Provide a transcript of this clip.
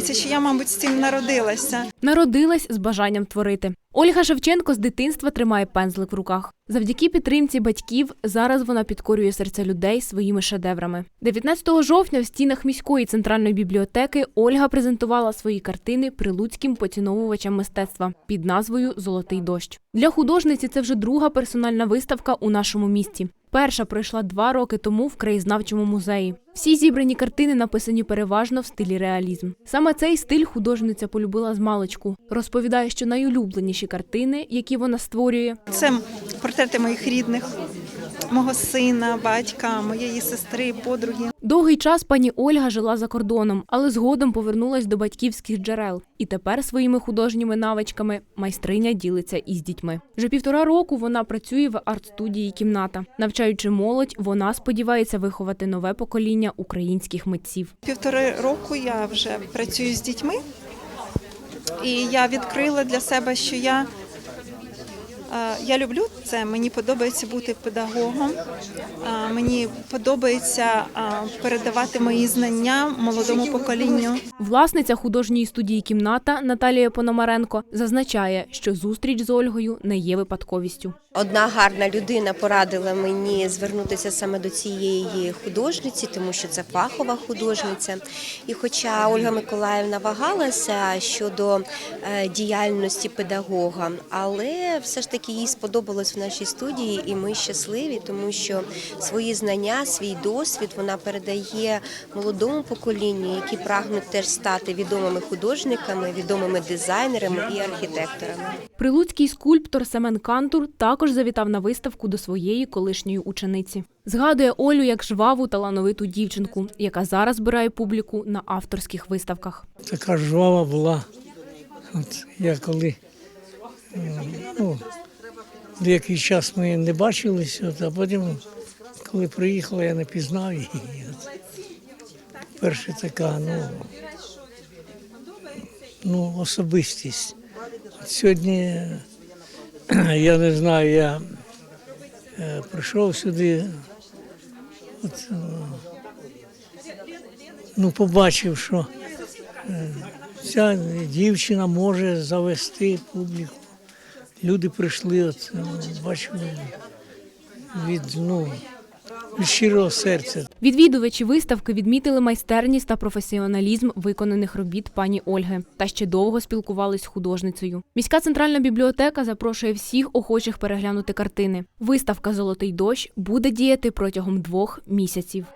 здається, що я, мабуть, з цим народилася. Народилась з бажанням творити. Ольга Шевченко з дитинства тримає пензлик в руках. Завдяки підтримці батьків зараз вона підкорює серця людей своїми шедеврами. 19 жовтня в стінах міської центральної бібліотеки Ольга презентувала свої картини прилуцьким поціновувачам мистецтва під назвою Золотий дощ. Для художниці це вже друга персональна виставка у нашому місті. Перша пройшла два роки тому в краєзнавчому музеї. Всі зібрані картини написані переважно в стилі реалізм. Саме цей стиль художниця полюбила з маличку. Розповідає, що найулюбленіші картини, які вона створює, Це портрети моїх рідних, мого сина, батька, моєї сестри, подруги. Довгий час пані Ольга жила за кордоном, але згодом повернулась до батьківських джерел. І тепер своїми художніми навичками майстриня ділиться із дітьми. Вже півтора року вона працює в арт-студії кімната. Навчаючи молодь, вона сподівається виховати нове покоління українських митців. Півтори року я вже працюю з дітьми, і я відкрила для себе, що я, я люблю це. Мені подобається бути педагогом. е, Мені подобається е, передавати мої знання молодому поколінню. Власниця художньої студії кімната Наталія Пономаренко зазначає, що зустріч з Ольгою не є випадковістю. Одна гарна людина порадила мені звернутися саме до цієї художниці, тому що це фахова художниця. І хоча Ольга Миколаївна вагалася щодо е, діяльності педагога, але все ж таки їй сподобалось в нашій студії, і ми щасливі, тому що свої знання, свій досвід вона передає молодому поколінню, які прагнуть теж стати відомими художниками, відомими дизайнерами і архітекторами. Прилуцький скульптор Семен Кантур також завітав на виставку до своєї колишньої учениці. Згадує Олю як жваву талановиту дівчинку, яка зараз збирає публіку на авторських виставках. така жвава була. От я коли ну, деякий час ми не бачилися, а потім, коли приїхала, я не пізнав її. От. Перше така, ну, ну особистість. Сьогодні я не знаю, я е, прийшов сюди, от, е, ну, побачив, що ця дівчина може завести публіку. Люди прийшли, от бачу, від, ну, від щирого серця. Відвідувачі виставки відмітили майстерність та професіоналізм виконаних робіт пані Ольги та ще довго спілкувались з художницею. Міська центральна бібліотека запрошує всіх охочих переглянути картини. Виставка Золотий дощ буде діяти протягом двох місяців.